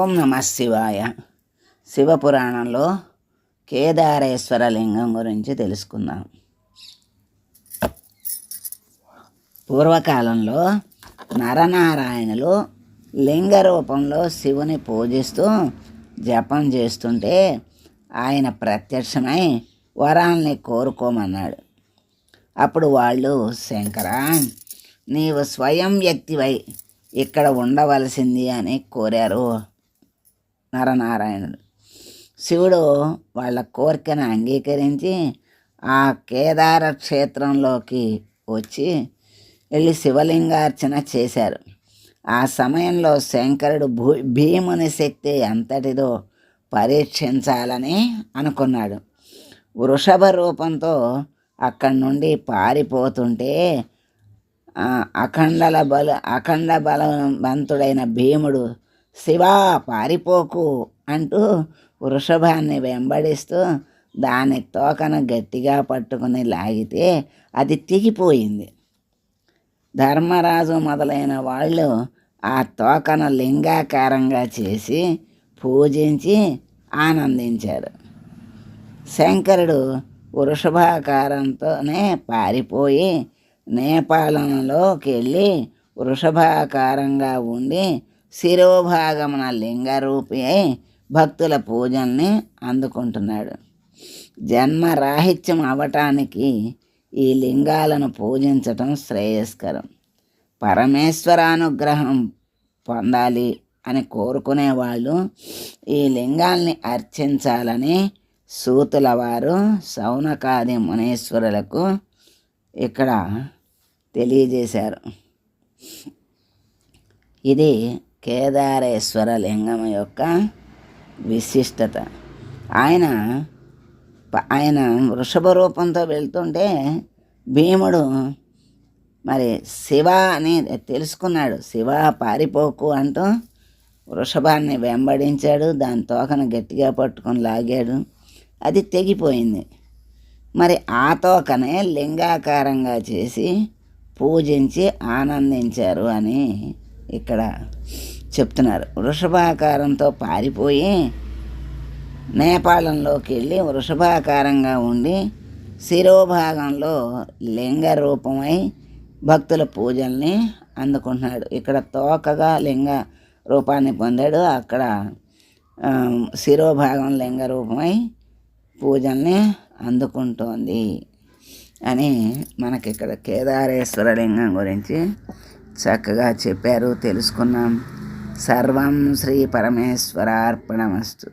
ఓం నమ శివాయ. శివపురాణంలో కేదారేశ్వర లింగం గురించి తెలుసుకుందాం. పూర్వకాలంలో నరనారాయణులు లింగ రూపంలో శివుని పూజిస్తూ జపం చేస్తుంటే ఆయన ప్రత్యక్షమై వరాల్ని కోరుకోమన్నాడు. అప్పుడు వాళ్ళు శంకర నీవు స్వయం వ్యక్తివై ఇక్కడ ఉండవలసింది అని కోరారు. నరనారాయణుడు శివుడు వాళ్ళ కోరికను అంగీకరించి ఆ కేదార క్షేత్రంలోకి వచ్చి వెళ్ళి శివలింగార్చన చేశారు. ఆ సమయంలో శంకరుడు భూ భీముని శక్తి ఎంతటిదో పరీక్షించాలని అనుకున్నాడు. వృషభ రూపంతో అక్కడి నుండి పారిపోతుంటే అఖండల బల అఖండ బలవంతుడైన భీముడు శివా పారిపోకు అంటూ వృషభాన్ని వెంబడిస్తూ దాని తోకను గట్టిగా పట్టుకుని లాగితే అది తెగిపోయింది. ధర్మరాజు మొదలైన వాళ్ళు ఆ తోకను లింగాకారంగా చేసి పూజించి ఆనందించారు. శంకరుడు వృషభాకారంతోనే పారిపోయి నేపాలంలోకి వెళ్ళి వృషభాకారంగా ఉండి శిరోభాగమున లింగరూపి అయి భక్తుల పూజల్ని అందుకుంటున్నాడు. జన్మరాహిత్యం అవటానికి ఈ లింగాలను పూజించటం శ్రేయస్కరం. పరమేశ్వరానుగ్రహం పొందాలి అని కోరుకునే వాళ్ళు ఈ లింగాల్ని అర్చించాలని సూతుల వారు సౌనకాది మునేశ్వరులకు ఇక్కడ తెలియజేశారు. ఇది కేదారేశ్వర లింగం యొక్క విశిష్టత. ఆయన ఆయన వృషభ రూపంతో వెళ్తుంటే భీముడు మరి శివ అని తెలుసుకున్నాడు. శివ పారిపోకు అంటూ వృషభాన్ని వెంబడించాడు. దాని తోకను గట్టిగా పట్టుకొని లాగాడు. అది తెగిపోయింది. మరి ఆ తోకనే లింగాకారంగా చేసి పూజించి ఆనందించారు అని ఇక్కడ చెప్తున్నారు. వృషభాకారంతో పారిపోయి నేపాళంలోకి వెళ్ళి వృషభాకారంగా ఉండి శిరోభాగంలో లింగ రూపమై భక్తుల పూజల్ని అందుకుంటున్నాడు. ఇక్కడ తోకగా లింగ రూపాన్ని పొందాడు. అక్కడ శిరోభాగం లింగ రూపమై పూజల్ని అందుకుంటోంది అని మనకి ఇక్కడ కేదారేశ్వర లింగం గురించి చక్కగా చెప్పారు తెలుసుకున్నాం. సర్వం శ్రీ పరమేశ్వరార్పణమస్తు.